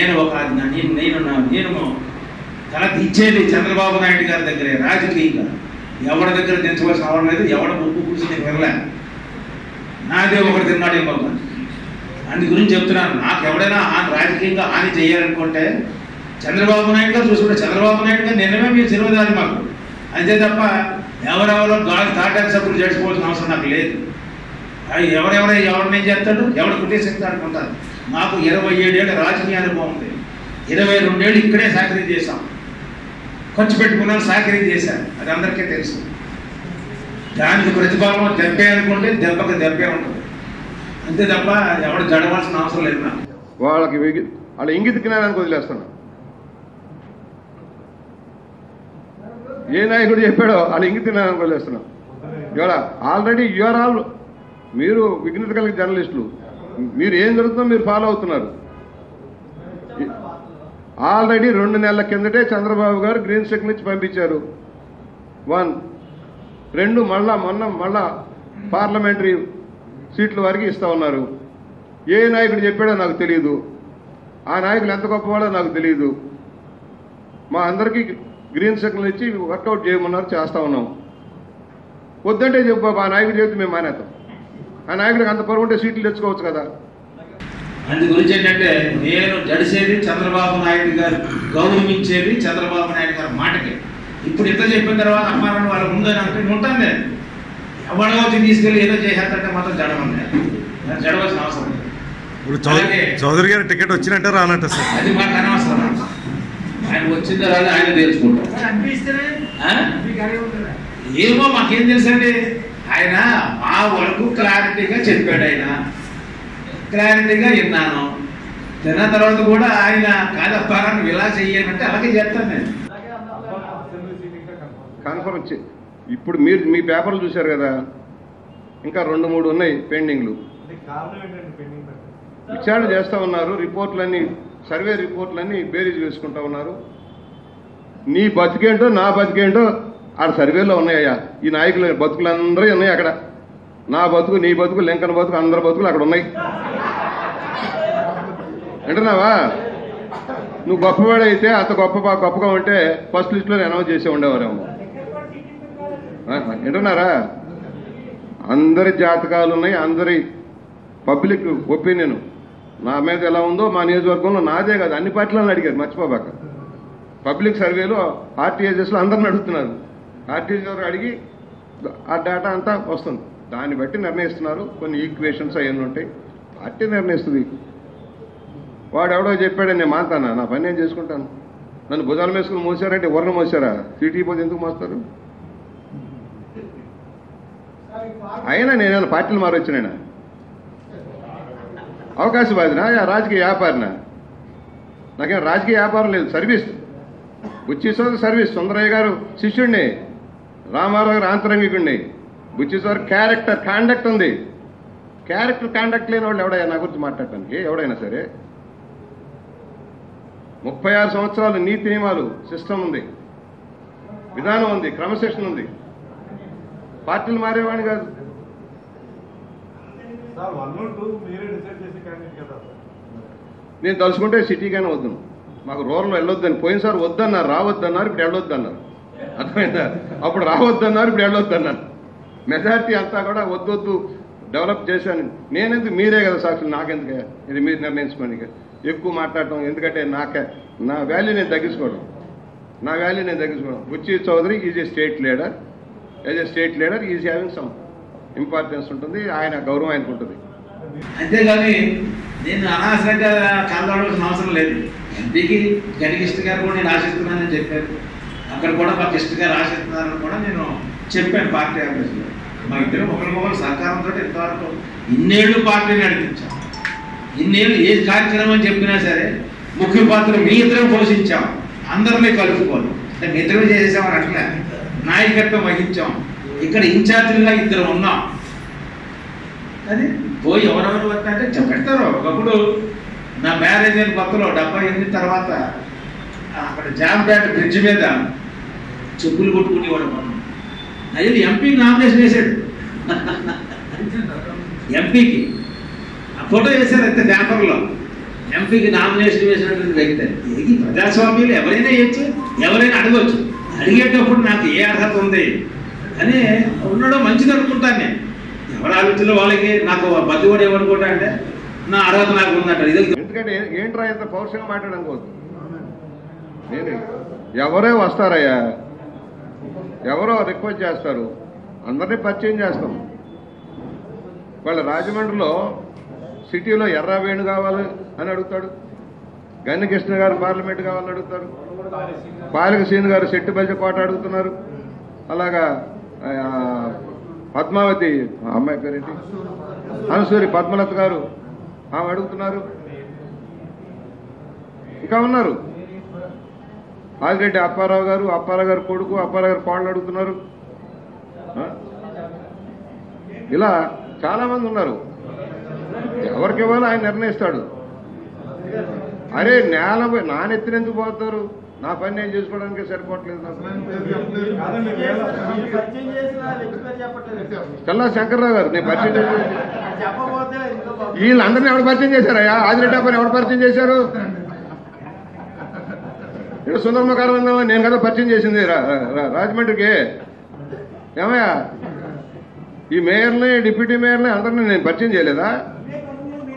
నేను ఒక నేను నేను నేను తల దించేది చంద్రబాబు నాయుడు గారి దగ్గరే రాజకీయంగా. ఎవరి దగ్గర దించవలసిన అవసరం లేదు ఎవడ ముక్కు కూర్చి నేను వెళ్ళా. నాదే ఒకటి తిన్నాడేమో ఇంకొక అందు గురించి చెప్తున్నాను. నాకు ఎవడైనా హాని రాజకీయంగా హాని చేయాలనుకుంటే చంద్రబాబు నాయుడు గారు చూసుకుంటే చంద్రబాబు నాయుడు గారు నిన్నమే మీరు తెలియదాలి మాకు. అంతే తప్ప ఎవరెవరో గాలి తాటాకు సభ్యులు చేసుకోవాల్సిన అవసరం నాకు లేదు. అవి ఎవరెవరో ఎవరినేం చేస్తాడు? ఎవడు కుట్టేసేస్తాడు అనుకుంటారు నాకు ఇరవై ఏడేళ్ళ రాజకీయ అనుభవం ఉంది. ఇరవై రెండేళ్ళు ఇక్కడే సాకరీ చేశాం. ఖర్చు పెట్టుకున్నాను సాకరీ చేశాను అది అందరికీ తెలుసు. దానికి ప్రతిఫలం దెబ్బే అనుకుంటే దెబ్బకి దెబ్బే ఉంటుంది. అంతే తప్ప ఎవడు జడవలసిన అవసరం లేదు నాకు. వాళ్ళకి వాళ్ళ ఇంగిత జ్ఞానానికి వదిలేస్తున్నా. ఏ నాయకుడు చెప్పాడో వాళ్ళ ఇంగిత జ్ఞానానికి వదిలేస్తున్నాం. ఇవాళ ఆల్రెడీ యూఆర్ ఆల్ మీరు విఘ్నత కలిగిన జర్నలిస్టులు మీరు ఏం జరుగుతుందో మీరు ఫాలో అవుతున్నారు. ఆల్రెడీ రెండు నెలల కిందటే చంద్రబాబు గారు గ్రీన్ సిగ్నల్ నుంచి పంపించారు. వన్. రెండు మళ్ళా మొన్న మళ్ళా పార్లమెంటరీ సీట్ల వారికి ఇస్తా ఉన్నారు. ఏ నాయకుడు చెప్పాడో నాకు తెలియదు ఆ నాయకులు ఎంత గొప్పవాడో నాకు తెలియదు మా అందరికీ గ్రీన్ సిగ్నల్ ఇచ్చి వర్కౌట్ చేయమన్నారు చేస్తా ఉన్నాం. వద్దంటే చెప్పు బాబు, ఆ నాయకుడు చెప్తే మేము మానేస్తాం ఆ నాయకుడికి అంత పరువు ఉంటే సీట్లు తెచ్చుకోవచ్చు కదా. అందు గురించి ఏంటంటే నేను జడిసేది చంద్రబాబు నాయుడు గారు గౌరవించేది చంద్రబాబు నాయుడు గారి మాటకి. ఇప్పుడు ఇంత చెప్పిన తర్వాత అమ్మారని వాళ్ళ ముందని అంటే ఉంటాను నేను. ఎవడో వచ్చి తీసుకెళ్ళి ఏదో చేసేస్తుంటే మాత్రం జడమని జడవలసిన అవసరం లేదు. ఇప్పుడు చౌదరి గారి టికెట్ వచ్చినట్టే రానట్ట సార్. అది మాకు అనవసరం. ఆయన వచ్చిందో రాదో ఆయన తెలుసుకుంటాం. ఆ? ఏమో మాకేం తెలుసండి? ఆయన మా వరకు క్లారిటీగా చెప్పాడు ఆయన. క్లారిటీగా విన్నాను. తిన్న తర్వాత కూడా ఆయన కాదప్పా నువ్వు ఇలా చెయ్యనంటే అలాగే చేస్తాను నేను. కన్ఫర్మ్ చే ఇప్పుడు మీరు మీ పేపర్లు చూశారు కదా ఇంకా రెండు మూడు ఉన్నాయి పెండింగ్లు విచారణ చేస్తూ ఉన్నారు రిపోర్ట్లన్నీ సర్వే రిపోర్ట్లన్నీ బేరీజ్ వేసుకుంటా ఉన్నారు. నీ బతికేంటో నా బతికేంటో ఆడ సర్వేలో ఉన్నాయ్యా. ఈ నాయకులు బతుకులందరూ ఉన్నాయి అక్కడ. నా బతుకు నీ బతుకు లింకన్ బతుకు అందరి బతుకులు అక్కడ ఉన్నాయి. అంటున్నావా నువ్వు గొప్పవాడైతే అంత గొప్ప గొప్పగా ఉంటే ఫస్ట్ లిస్ట్లో అనౌన్స్ చేసే ఉండేవారేమో. ఆ, వింటున్నారా? అందరి జాతకాలు ఉన్నాయి అందరి పబ్లిక్ ఒపీనియన్. నా మీద ఎలా ఉందో మా నియోజకవర్గంలో నాదే కాదు అన్ని పార్టీలను అడిగారు మర్చిపోబాక. పబ్లిక్ సర్వేలో ఆర్టీఏజెస్లో అందరిని అడుగుతున్నారు. ఆర్టీఎస్ అడిగి ఆ డేటా అంతా వస్తుంది. దాన్ని బట్టి నిర్ణయిస్తున్నారు. కొన్ని ఈక్వేషన్స్ అవన్నీ ఉంటాయి. పార్టీ నిర్ణయిస్తుంది. వాడు ఎవడో చెప్పాడు నేను మాతానా నా పని నేను చేసుకుంటాను. నన్ను భుజాలు మేసుకుని మోసారంటే ఎవరిని మోసారా? సీటీ పోతే ఎందుకు మోస్తారు? అయినా నేనేమైనా పార్టీలు మారొచ్చినైనా? అవకాశవాదినా బాధినా రాజకీయ వ్యాపారినా? నాకేం రాజకీయ వ్యాపారం లేదు. సర్వీస్. వచ్చేసరికి సర్వీస్. సుందరయ్య గారు శిష్యుడిని. రామారావు గారు ఆంతరంగికుడిని బుచ్చిశ్వర్ క్యారెక్టర్ కాండక్ట్ ఉంది. క్యారెక్టర్ కాండక్ట్ లేని వాళ్ళు ఎవడైనా నా గురించి మాట్లాడటానికి ఎవడైనా సరే. ముప్పై ఆరు సంవత్సరాలు నీతి నియమాలు సిస్టమ్ ఉంది. విధానం ఉంది క్రమశిక్షణ ఉంది. పార్టీలు మారేవాడిని కాదు. నేను తలుచుకుంటే సిటీగానే వద్దును. మాకు రూరల్ వెళ్ళొద్దని పోయినసారి వద్దన్నారు రావద్దన్నారు ఇప్పుడు వెళ్ళొద్దన్నారు. అర్థమైందా? అప్పుడు రావద్దన్నారు ఇప్పుడు వెళ్ళొద్దన్నారు. మెజారిటీ అంతా కూడా వద్దొద్దు డెవలప్ చేశాను. నేనెందుకు? మీరే కదా సాక్షులు నాకెందుకు? ఇది మీరు నిర్ణయించుకోండి ఎక్కువ మాట్లాడటం ఎందుకంటే నాకే నా వాల్యూ నేను తగ్గించుకోవడం. నా వాల్యూ నేను తగ్గించుకోవడం. Buchi Chowdary is a state leader as a state leader is having some importance ఉంటుంది. ఆయన గౌరవం ఆయనకు ఉంటుంది. అంతేగాని నేను అనవసరంగా కాపాడవలసిన అవసరం లేదు. ఎంపీకి గణికిష్ట గారు కూడా నేను ఆశిస్తున్నానని చెప్పారు. అక్కడ కూడా మా కిష్ట గారు కూడా నేను చెప్పాను పార్టీ ఆఫీస్లో. మా ఇద్దరు ఒకరికొకరు సహకారంతో ఇంతవరకు ఇన్నేళ్ళు పార్టీని నడిపించాం. ఇన్నేళ్ళు ఏ కార్యక్రమం చెప్పినా సరే ముఖ్య పాత్ర మీ ఇద్దరం పోషించాం. అందరినీ కలుపుకోను. అంటే మీ ఇద్దరం చేసేసామని అట్లా నాయకత్వం వహించాం. ఇక్కడ ఇన్ఛార్జీలుగా ఇద్దరు ఉన్నాం. అది పోయి ఎవరెవరు వస్తారంటే చెప్పెడతారు ఒకప్పుడు నా మ్యారేజ్ అయిన కొత్తలో డెబ్బై ఎనిమిది తర్వాత అక్కడ జాంపేట బ్రిడ్జ్ మీద చెప్పులు కొట్టుకునేవాడు మనం అది ఎంపీకి నామినేషన్ వేశాడు ఎంపీకి. ఆ ఫోటో వేశారు అయితే పేపర్లో. ఎంపీకి నామినేషన్ వేసినటువంటి వ్యక్తి. ఇది ప్రజాస్వామ్యంలో ఎవరైనా వేయచ్చు ఎవరైనా అడగవచ్చు అడిగేటప్పుడు నాకు ఏ అర్హత ఉంది? అని ఉండడం మంచిది అనుకుంటాను నేను. ఎవరి ఆలోచనలో వాళ్ళకి నాకు బతివాడు కూడా ఏమనుకుంటా అంటే నా అర్హత నాకు ఉందంట ఇది ఎందుకంటే ఏ- ఏంట్రా ఇంత పౌరుషంగా మాట్లాడడం కోసం? ఎవరే వస్తారయ్యా? ఎవరో రిక్వెస్ట్ చేస్తారు. అందరినీ పరిచయం చేస్తాం. వాళ్ళ రాజమండ్రిలో సిటీలో ఎర్ర వేణు కావాలి అని అడుగుతాడు. గన్నకృష్ణ గారు పార్లమెంట్ కావాలని అడుగుతారు. పాలక సీన్ గారు సెట్టు బల్జ కోట అడుగుతున్నారు. అలాగా పద్మావతి అమ్మాయి పేరేంటి అనసూరి పద్మలత గారు ఆమె అడుగుతున్నారు. ఇంకా ఉన్నారు. ఆదిరెడ్డి అప్పారావు గారు అప్పారావు గారు కొడుకు అప్పారావు గారు కోళ్ళు అడుగుతున్నారు? ఇలా చాలా మంది ఉన్నారు. ఎవరికి ఇవ్వాలో ఆయన నిర్ణయిస్తాడు? అరే నేల పోయి- నా నెత్తిన ఎందుకు పోతారు? నా పని నేను చేసుకోవడానికి సరిపోవట్లేదు చల్లా శంకర్రావు గారు నేను పరిచయం బాగుంది. వీళ్ళందరినీ ఎవరు పరిచయం చేశారయ్యా? ఆదిరెడ్డి అబ్బాయి ఎవరు పరిచయం చేశారు? ఇక్కడ సుందరమ్మ కారణం నేను కదా పరిచయం చేసింది. రాజమండ్రికి. ఏమయ్యా? ఈ మేయర్ని డిప్యూటీ మేయర్ని అందరినీ నేను పరిచయం చేయలేదా?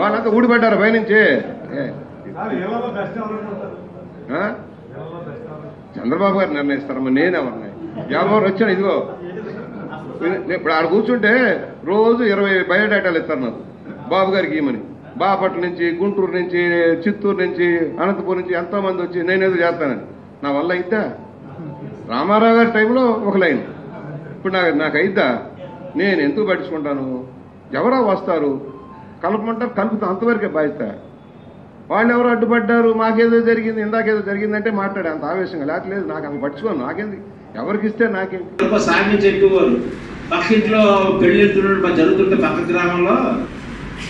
వాళ్ళంతా ఊడిపడ్డారు పైనుంచి. చంద్రబాబు గారు నిర్ణయిస్తారమ్మా నేనెవరిని? ఎవరు వచ్చాను ఇదిగో. ఇప్పుడు ఆడ కూర్చుంటే రోజు ఇరవై బయోడేటాలు ఇస్తారు నాకు. బాబు గారికి ఇమ్మని బాపట్ల నుంచి గుంటూరు నుంచి చిత్తూరు నుంచి అనంతపురం నుంచి ఎంతో మంది వచ్చి నేనేదో చేస్తానని. నా వల్ల అయిద్దా? రామారావు గారి టైంలో ఒక లైన్. ఇప్పుడు నాకు నాకు అయిద్దా? నేను ఎందుకు పట్టించుకుంటాను? ఎవరో వస్తారు. కలపమంటారు కలుపుతా అంతవరకే బాధ్యత. వాళ్ళు ఎవరు అడ్డుపడ్డారు మాకేదో జరిగింది ఇందాకేదో జరిగిందంటే మాట్లాడే. అంత ఆవేశంగా లేకలేదు నాకు అంత పట్టుకోను నాకేంది? ఎవరికి ఇస్తే నాకేంటి ఒక పక్కింట్లో పెళ్ళి జరుగుతుంటే పక్క గ్రామంలో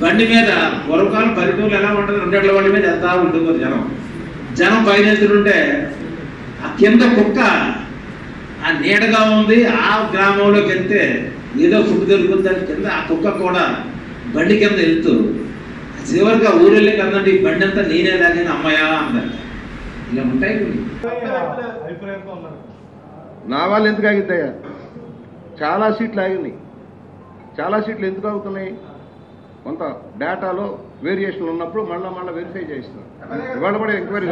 బండి మీద పూర్వకాలం పరిపూర్లు ఎలా ఉంటుంది రెండేళ్ళ బండి మీద ఎంత ఉంటుంది జనం. జనం పైన ఎత్తుంటే ఆ కింద కుక్క ఆ నీడగా ఉంది. ఆ గ్రామంలోకి వెళ్తే ఏదో ఫుడ్ దొరుకుతుంది కింద ఆ కుక్క కూడా బండి కింద వెళ్తూ చివరిగా ఊరు వెళ్ళి కదండి ఈ బండి అంతా నేనే లాగాను అమ్మాయా అందంట ఇలా ఉంటాయి నా వాళ్ళు ఎందుకు ఆగిద్దయ్యా? చాలా సీట్లు ఆగినాయి. చాలా సీట్లు ఎందుకు ఆగుతున్నాయి? కొంత డేటాలో వేరియేషన్ ఉన్నప్పుడు మళ్ళీ మళ్ళీ వెరిఫై చేయిస్తారు. ఇవాళ కూడా ఎంక్వైరీ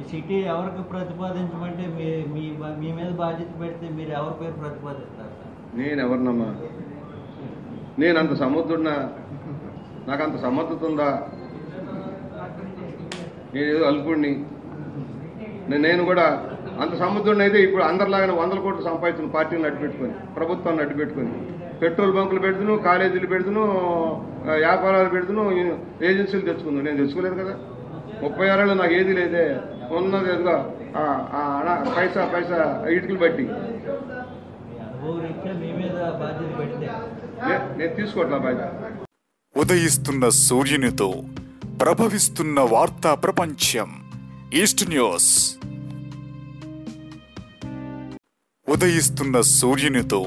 ఈ సిటీ ఎవరికి ప్రతిపాదించమంటే మీ మీ మీద బాధ్యత పెడితే మీరు ఎవరి పేరు ప్రతిపాదిస్తారు నేను ఎవరినమ్మా? నేను అంత సముద్రుడినా నాకు అంత సమర్థత ఉందా? నేను ఏదో అల్పుడిని నేను కూడా అంత సముద్రుడిని అయితే ఇప్పుడు అందరిలాగానే వందల కోట్లు సంపాదించిన పార్టీని అడ్డు పెట్టుకొని ప్రభుత్వాన్ని అడ్డు పెట్టుకొని పెట్రోల్ బంకులు పెడుతును కాలేజీలు పెడుతును వ్యాపారాలు పెడుతును ఏజెన్సీలు తెచ్చుకుందు నేను తెచ్చుకోలేదు కదా. ముప్పై ఆరేళ్ళు నాకు ఏది లేదే. ఉన్నది ఎదుగా పైసా పైసా ఇటుకలు బట్టి. మీ అనుభవ రీత్యా మీ మీద బాధ్యత పెడితే నే- నేను తీసుకోవట్లా బాధ్యత. ఉదయిస్తున్న సూర్యునితో ప్రభవిస్తున్న వార్తా ప్రపంచం ఈస్ట్ న్యూస్. ఉదయిస్తున్న సూర్యునితో